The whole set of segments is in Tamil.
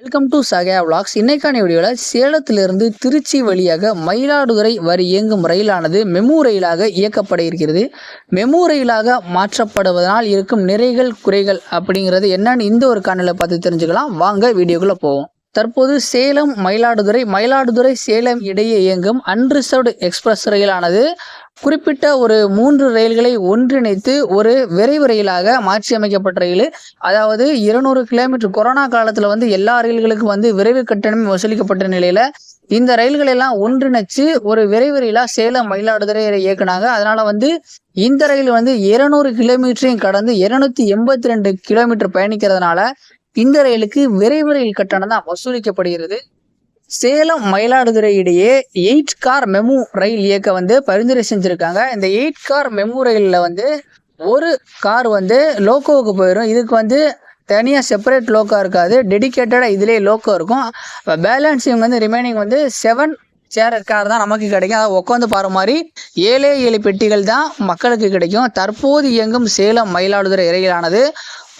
வெல்கம் டு சகயா விளாக்ஸ் இன்னைக்கான வீடியோவில் சேலத்திலிருந்து திருச்சி வழியாக மயிலாடுதுறை வரி இயங்கும் ரயிலானது மெமு ரயிலாக இயக்கப்பட இருக்கிறது. மெமு ரயிலாக மாற்றப்படுவதனால் இருக்கும் நிறைகள் குறைகள் அப்படிங்கிறது என்னன்னு இந்த ஒரு காணொலியில் பார்த்து தெரிஞ்சுக்கலாம். வாங்க வீடியோக்குள்ளே போவோம். தற்போது சேலம் மயிலாடுதுறை மயிலாடுதுறை சேலம் இடையே இயங்கும் அன்ரிசர்வ்டு எக்ஸ்பிரஸ் ரயிலானது குறிப்பிட்ட ஒரு மூன்று ரயில்களை ஒன்றிணைத்து ஒரு விரைவு ரயிலாக மாற்றி அமைக்கப்பட்ட ரயில். அதாவது இருநூறு கிலோமீட்டர் கொரோனா காலத்தில் வந்து எல்லா ரயில்களுக்கும் வந்து விரைவு கட்டணம் வசூலிக்கப்பட்ட நிலையில் இந்த ரயில்கள் எல்லாம் ஒன்றிணைச்சு ஒரு விரைவு ரயிலாக சேலம் மயிலாடுதுறை இயக்குனாங்க. அதனால வந்து இந்த ரயில் வந்து இருநூறு கிலோமீட்டரையும் கடந்து இருநூத்தி எண்பத்தி ரெண்டு கிலோமீட்டர் பயணிக்கிறதுனால இந்த ரயிலுக்கு விரைவு ரயில் கட்டணம் தான் வசூலிக்கப்படுகிறது. சேலம் மயிலாடுதுறை இடையே எயிட் கார் மெமு ரயில் இயக்க வந்து பரிந்துரை செஞ்சுருக்காங்க. இந்த எயிட் கார் மெமு ரயிலில் வந்து ஒரு கார் வந்து லோக்கோவுக்கு போயிடும் இதுக்கு வந்து தனியாக செப்பரேட் லோக்கோ இருக்காது. டெடிக்கேட்டடாக இதிலே லோக்கோ இருக்கும். பேலன்ஸிங் வந்து ரிமைனிங் வந்து செவன் சேர் கார் தான் நமக்கு கிடைக்கும். அதை உட்காந்து பாரு மாதிரி ஏழே ஏழு பெட்டிகள் தான் மக்களுக்கு கிடைக்கும். தற்போது இயங்கும் சேலம் மயிலாடுதுறை இறையிலானது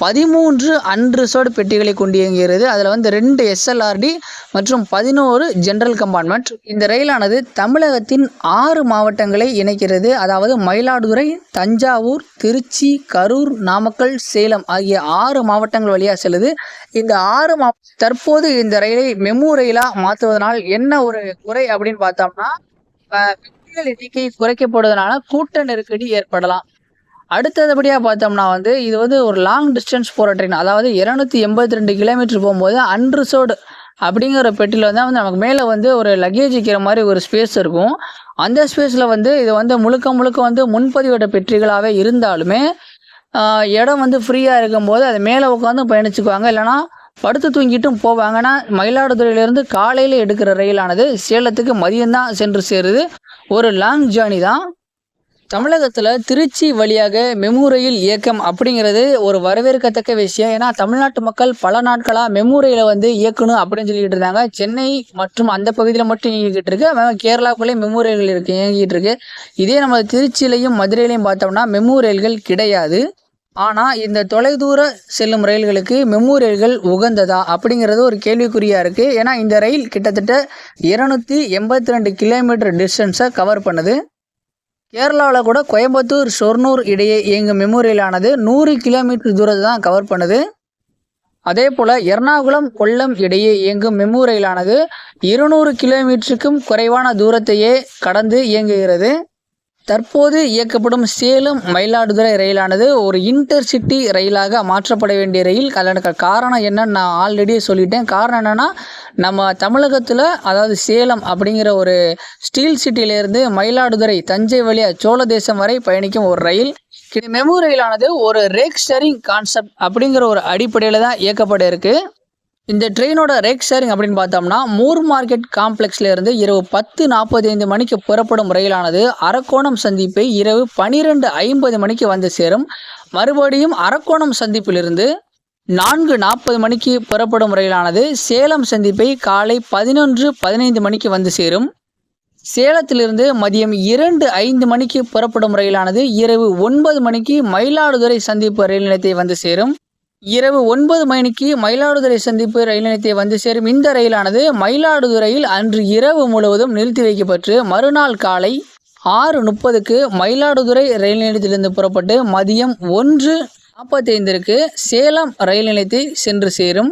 பதிமூன்று அன்ரிசர்வ்டு பெட்டிகளை கொண்டு இயங்குகிறது. அதில் வந்து ரெண்டு எஸ்எல்ஆர்டி மற்றும் பதினோரு ஜென்ரல் கம்பார்ட்மெண்ட் இந்த ரயிலானது தமிழகத்தின் ஆறு மாவட்டங்களை இணைக்கிறது. அதாவது மயிலாடுதுறை தஞ்சாவூர் திருச்சி கரூர் நாமக்கல் சேலம் ஆகிய ஆறு மாவட்டங்கள் வழியாக செல்லுது. இந்த ஆறு மா தற்போது இந்த ரயிலை மெமு ரயிலாக மாற்றுவதனால் என்ன ஒரு குறை அப்படின்னு பார்த்தோம்னா பெட்டிகள் எண்ணிக்கை குறைக்கப்படுவதனால கூட்ட நெருக்கடி ஏற்படலாம். அடுத்தபடியாக பார்த்தோம்னா வந்து இது வந்து ஒரு லாங் டிஸ்டன்ஸ் போகிற ட்ரெயின் அதாவது இரநூத்தி எண்பத்தி ரெண்டு கிலோமீட்டர் போகும்போது அன்ரிசர்வ்டு அப்படிங்கிற ஒரு பெட்டியில் வந்து வந்து நமக்கு மேலே வந்து ஒரு லக்கேஜ் வைக்கிற மாதிரி ஒரு ஸ்பேஸ் இருக்கும். அந்த ஸ்பேஸில் வந்து இது வந்து முழுக்க முழுக்க வந்து முன்பதிவிட பெட்டிகளாகவே இருந்தாலுமே இடம் வந்து ஃப்ரீயாக இருக்கும்போது அது மேலே உட்காந்து பயணிச்சுக்குவாங்க. இல்லைனா படுத்து தூங்கிட்டும் போவாங்க. ஆனால் மயிலாடுதுறையிலேருந்து காலையில் எடுக்கிற ரயிலானது சேலத்துக்கு மதியம்தான் சென்று சேருது. ஒரு லாங் ஜேர்னி தான். தமிழகத்தில் திருச்சி வழியாக மெமு ரயில் இயக்கம் அப்படிங்கிறது ஒரு வரவேற்கத்தக்க விஷயம். ஏன்னா தமிழ்நாட்டு மக்கள் பல நாட்களாக மெமு ரயிலை வந்து இயக்கணும் அப்படின்னு சொல்லிட்டு இருந்தாங்க. சென்னை மற்றும் அந்த பகுதியில் மட்டும் இயங்கிட்டு இருக்கு. அவன் கேரளாக்குள்ளேயும் மெமு ரயில்கள் இருக்கு இயங்கிட்டு இருக்கு. இதே நம்ம திருச்சியிலையும் மதுரையிலையும் பார்த்தோம்னா மெமு ரயில்கள் கிடையாது. ஆனால் இந்த தொலைதூர செல்லும் ரயில்களுக்கு மெமு ரயில்கள் உகந்ததா அப்படிங்கிறது ஒரு கேள்விக்குறியாக இருக்குது ஏன்னா இந்த ரயில் கிட்டத்தட்ட இருநூத்தி எண்பத்தி ரெண்டு கிலோமீட்டர் டிஸ்டன்ஸை கவர் பண்ணுது. கேரளாவில் கூட கோயம்புத்தூர் ஷொர்ணூர் இடையே இயங்கும் மெமோரியலானது நூறு கிலோமீட்டர் தூரத்தை தான் கவர் பண்ணுது. அதே போல் எர்ணாகுளம் கொல்லம் இடையே இயங்கும் மெமோரியலானது இருநூறு கிலோமீட்டருக்கும் குறைவான தூரத்தையே கடந்து இயங்குகிறது. தற்போது இயக்கப்படும் சேலம் மயிலாடுதுறை ரயிலானது ஒரு இன்டர்சிட்டி ரயிலாக மாற்றப்பட வேண்டிய ரயில் அதற்கு காரணம் என்னன்னு நான் ஆல்ரெடியே சொல்லிட்டேன். காரணம் என்னென்னா நம்ம தமிழகத்தில் அதாவது சேலம் அப்படிங்கிற ஒரு ஸ்டீல் சிட்டியிலேருந்து மயிலாடுதுறை தஞ்சை வழியாக சோழதேசம் வரை பயணிக்கும் ஒரு ரயில். இது மெமு ரயிலானது ஒரு ரேக் ஸ்டரிங் கான்செப்ட் அப்படிங்கிற ஒரு அடிப்படையில் தான் இயக்கப்பட இருக்குது இந்த ட்ரெயினோட ரேக் ஷேரிங் அப்படின்னு பார்த்தோம்னா மூர் மார்க்கெட் காம்ப்ளெக்ஸ்ல இருந்து இரவு பத்து நாற்பத்தி ஐந்து மணிக்கு புறப்படும் ரயிலானது அரக்கோணம் சந்திப்பை இரவு பனிரெண்டு ஐம்பது மணிக்கு வந்து சேரும். மறுபடியும் அரக்கோணம் சந்திப்பிலிருந்து நான்கு நாற்பது மணிக்கு புறப்படும் ரயிலானது சேலம் சந்திப்பை காலை பதினொன்று பதினைந்து மணிக்கு வந்து சேரும். சேலத்திலிருந்து மதியம் இரண்டு ஐந்து மணிக்கு புறப்படும் ரயிலானது இரவு ஒன்பது மணிக்கு மயிலாடுதுறை சந்திப்பு ரயில் நிலையத்தை வந்து சேரும். இரவு ஒன்பது மணிக்கு மயிலாடுதுறை சந்திப்பு ரயில் நிலையத்தை வந்து சேரும் இந்த ரயிலானது மயிலாடுதுறையில் அன்று இரவு முழுவதும் நிறுத்தி வைக்கப்பட்டு மறுநாள் காலை ஆறு முப்பதுக்கு மயிலாடுதுறை ரயில் நிலையத்திலிருந்து புறப்பட்டு மதியம் ஒன்று நாற்பத்தைந்திற்கு சேலம் ரயில் நிலையத்தை சென்று சேரும்.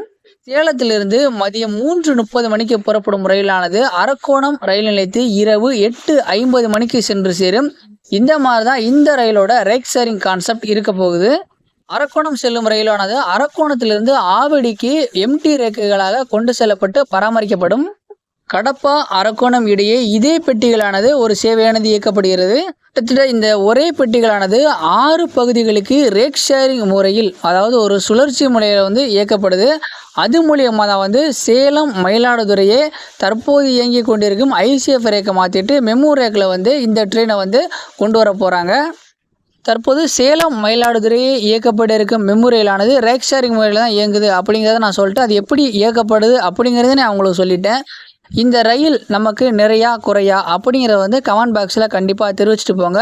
சேலத்திலிருந்து மதியம் மூன்று முப்பது மணிக்கு புறப்படும் ரயிலானது அரக்கோணம் ரயில் நிலையத்தை இரவு எட்டு ஐம்பது மணிக்கு சென்று சேரும். இந்த மாதிரி தான் இந்த ரயிலோட ரேக் ஷேரிங் கான்செப்ட் இருக்க போகுது. அரக்கோணம் செல்லும் ரயிலானது அரக்கோணத்திலிருந்து ஆவடிக்கு எம்டி ரேக்குகளாக கொண்டு செல்லப்பட்டு பராமரிக்கப்படும். கடப்பா அரக்கோணம் இடையே இதே பெட்டிகளானது ஒரு சேவையானது இயக்கப்படுகிறது. கிட்டத்தட்ட இந்த ஒரே பெட்டிகளானது ஆறு பகுதிகளுக்கு ரேக் ஷேரிங் முறையில் அதாவது ஒரு சுழற்சி முறையில் வந்து இயக்கப்படுது. அது மூலியமாக தான் வந்து சேலம் மயிலாடுதுறையே தற்போது இயங்கி கொண்டிருக்கும் ஐசிஎஃப் ரேக்கை மாற்றிட்டு மெமு ரேக்கில் வந்து இந்த ட்ரெயினை வந்து கொண்டு வர போகிறாங்க தற்போது சேலம் மயிலாடுதுறையே இயக்கப்பட இருக்கும் மெமோரியலானது ரேக் ஷேரிங் முறையில் தான் இயங்குது அப்படிங்கிறத நான் சொல்லிட்டு அது எப்படி இயக்கப்படுது அப்படிங்கிறத நான் அவங்களுக்கு சொல்லிட்டேன். இந்த ரயில் நமக்கு நிறையா குறையா அப்படிங்கிறத வந்து கமெண்ட் பாக்ஸில் கண்டிப்பாக தெரிவிச்சிட்டு போங்க.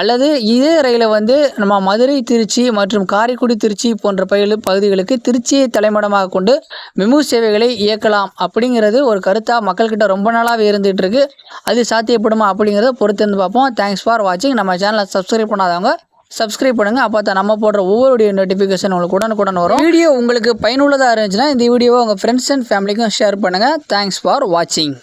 அல்லது இதே ரயிலை வந்து நம்ம மதுரை திருச்சி மற்றும் காரைக்குடி திருச்சி போன்ற பயில் பகுதிகளுக்கு திருச்சியை தலைமடமாக கொண்டு மெமு சேவைகளை இயக்கலாம் அப்படிங்கிறது ஒரு கருத்தாக மக்கள்கிட்ட ரொம்ப நாளாகவே இருந்துகிட்டு இருக்கு. அது சாத்தியப்படுமா அப்படிங்கிறத பொறுத்திருந்து பார்ப்போம். தேங்க்ஸ் ஃபார் வாட்சிங் நம்ம சேனலை சப்ஸ்கிரைப் பண்ணாதவங்க சப்ஸ்கிரைப் பண்ணுங்கள் அப்போ தான் நம்ம போடுற ஒவ்வொரு வீடியோ நோட்டிஃபிகேஷன் உங்களுக்கு உடனுக்குடன் வரும். வீடியோ உங்களுக்கு பயனுள்ளதாக இருந்துச்சுன்னா இந்த வீடியோவை உங்கள் ஃப்ரெண்ட்ஸ் அண்ட் ஃபேமிலிக்கும் ஷேர் பண்ணுங்கள் தேங்க்ஸ் ஃபார் வாட்சிங்